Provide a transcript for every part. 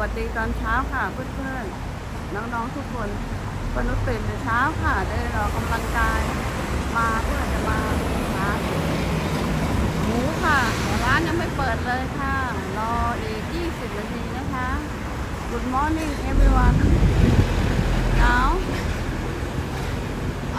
วัสดีตอนเช้าค่ะเพื่อนๆ น้องๆทุกคนวันนุชตื่นแต่เช้าค่ะ ได้ออกกำลังกาย มาเพื่อจะมาหาหมูค่ะร้านยังไม่เปิดเลยค่ะ รออีก 20 นาทีนะคะ Good morning everyone now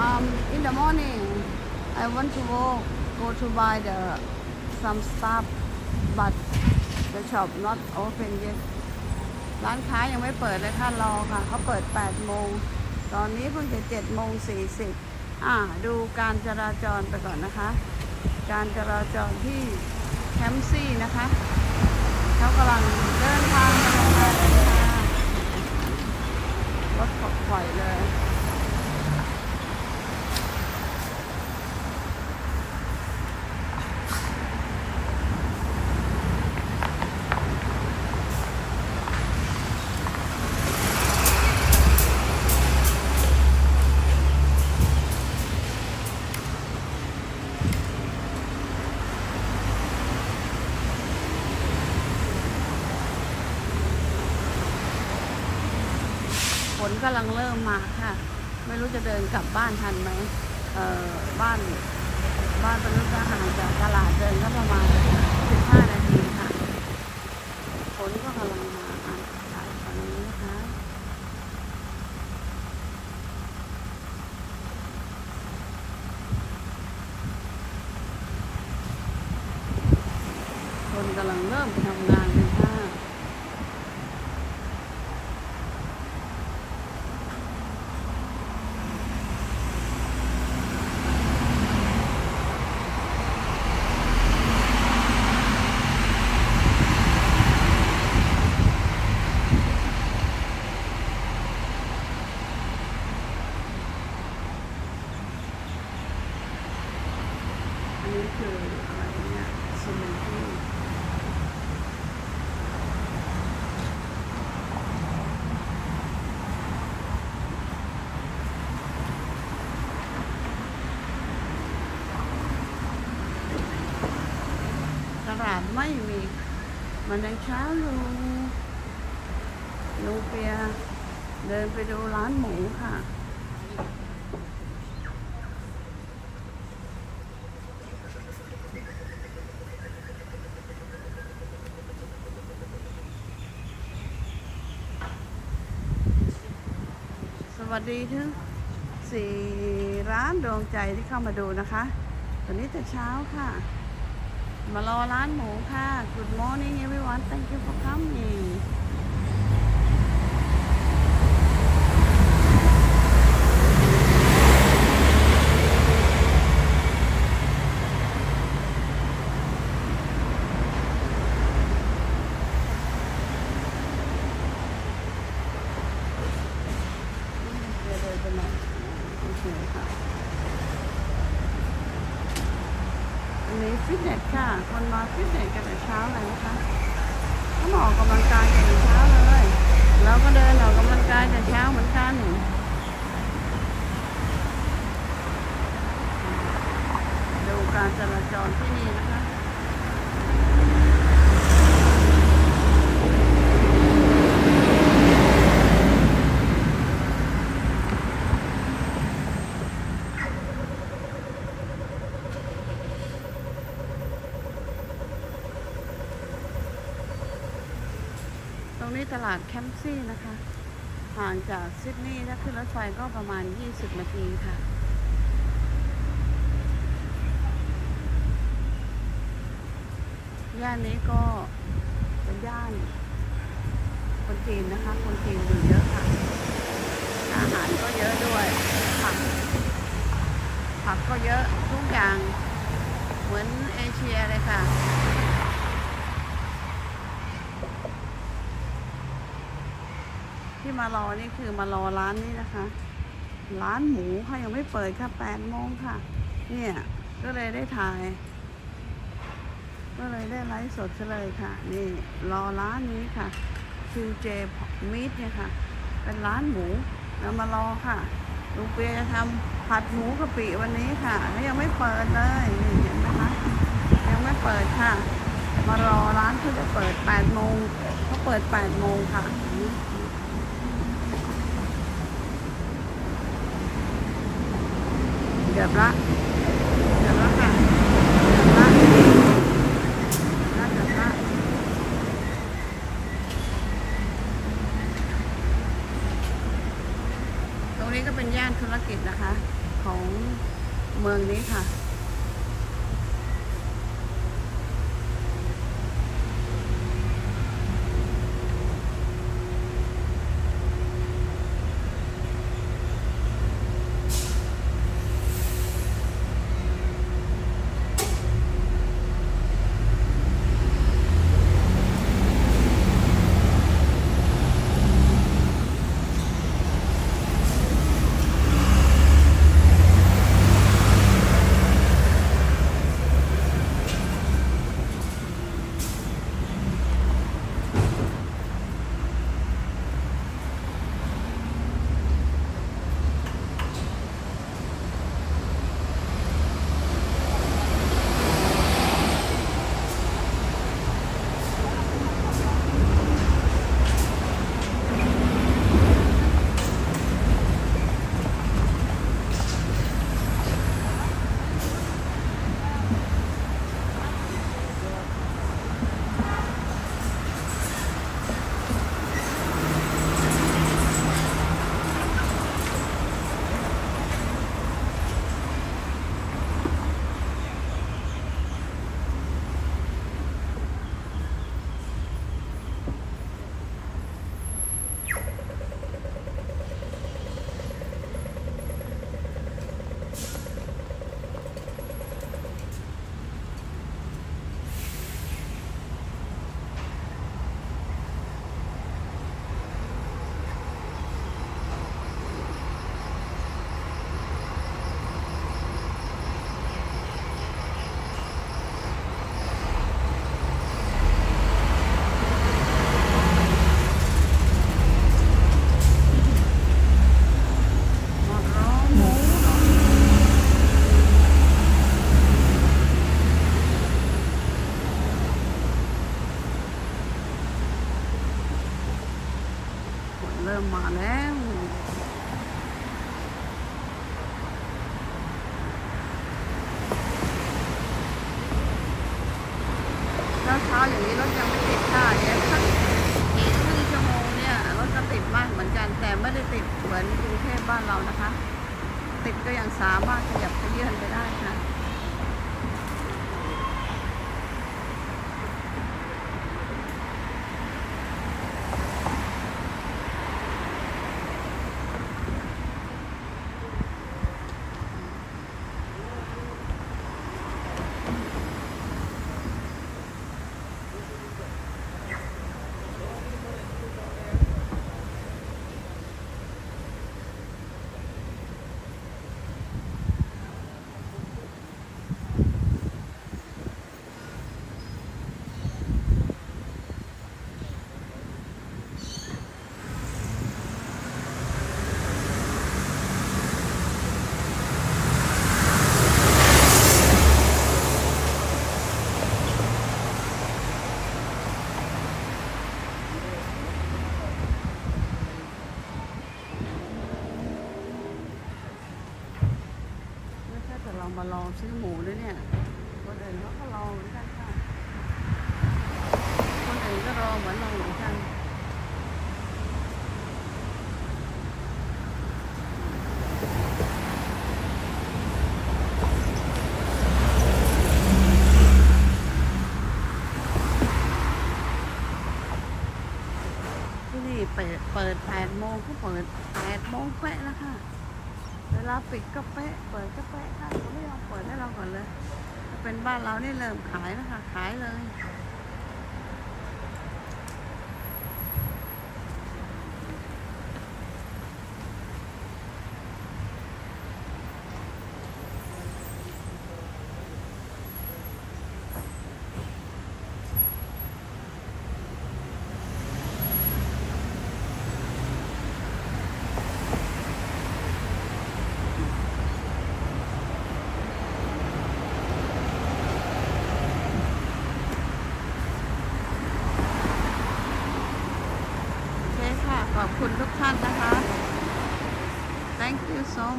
um in the morning I want to go go to buy the some stuff but the shop not open yet ร้านค้ายังไม่เปิดเลยค่ะรอค่ะเขาเปิด8โมงตอนนี้เพิ่งจะ7โมง40อ่าดูการจราจรไปก่อนนะคะ การจราจรที่แคมป์ซี่นะคะเขากำลังเดินทางมาโรงแรมค่ะรถขบข่อยเลย นกำลังเริ่มมาค่ะ ไม่รู้จะเดินกลับบ้านทันไหมเอ่อบ้านบ้านบรรลุห่างจากตลาดเดินก็ประมาณ 15 นาทีค่ะฝนก็กำลังมาค่ะสายตอนนี้นะคะคนกำลังเริ่มไปทำงานเลยค่ะ อันนี้คืออะไรเนี่ยซีเมนที่ตลาด ไม่มีมันยังเช้าอยู่ลูเปียเดินไปดูร้านหมูค่ะ สวัสดีทั้งสี่ร้านดวงใจที่เข้ามาดูนะคะ ตอนนี้แต่เช้าค่ะ มารอร้านหมูค่ะ Good morning everyone thank you for coming เดินเลยไปหน่อยโอเคค่ะ อันนี้ ฟิตเนสค่ะ คนมาฟิตเนสกันแต่เช้าเลยนะคะเขามออกกำลังกายกันแต่เช้าเลย แล้วก็เดินออกกำลังกายแต่เช้าเหมือนกัน ดูการจราจรที่นี่นะคะ ตรง นี้ตลาดแคมป์ซี่นะคะ ห่างจากซิดนีย์ถ้าขึ้นรถไฟก็ประมาณ 20 นาทีค่ะ ย่านนี้ก็เป็นย่าน คนจีนนะคะ คนจีนอยู่เยอะค่ะ อาหารก็เยอะด้วย ผัก ผักก็เยอะทุกอย่าง เหมือนเอเชียเลยค่ะ ที่มารอนี่คือมารอร้านนี้นะคะ ร้านหมูค่ะยังไม่เปิดค่ะแปดโมงค่ะ เนี่ยก็เลยได้ถ่าย ก็เลยได้ไลฟ์สดเลยค่ะ นี่รอร้านนี้ค่ะ QJ Meat เนี่ยค่ะ เป็นร้านหมูเรามารอค่ะลุงเปียจะทำผัดหมูกะปิวันนี้ค่ะแล้วยังไม่เปิดเลยนี่เห็นไหมคะยังไม่เปิดค่ะ มารอร้านเขาจะเปิด8โมงเขาเปิด8โมงค่ะ เดือบละเดือบละค่ะเดือบละเดือบละเดือบละตรงนี้ก็เป็นย่านธุรกิจนะคะ ของเมืองนี้ค่ะ เริ่มมาแล้วเช้าเช้าอย่างนี้รถยังไม่ติดค่ะเดี๋ยวสักอีกครึ่งชั่วโมงเนี่ยรถจะติดมากเหมือนกัน แต่ไม่ได้ติดเหมือนกรุงเทพบ้านเรานะคะ ติดก็ยังสามารถขยับขยื่นไปได้ค่ะามารอซื้อหมูด้วยเนี่ยคนอื่นเขาก็รอเหมือนกันค่ะคนอื่นก็รอเหมือนเราเหมือนกันที่นี่เปิดเปิดแปดโมงก็เปิดแปดโมงเป๊ะแล้วค่ะ เวลาปิดก็เป๊ะ เปิดก็เป๊ะค่ะเขาไม่ยอมเปิดให้เราก่อนเลย เป็นบ้านเรานี่เริ่มขายแล้วค่ะ ขายเลย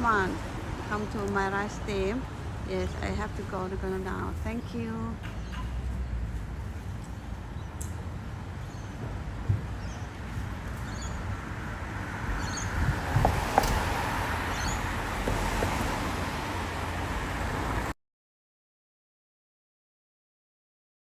much come to my live stream yes I have to go to go now thank you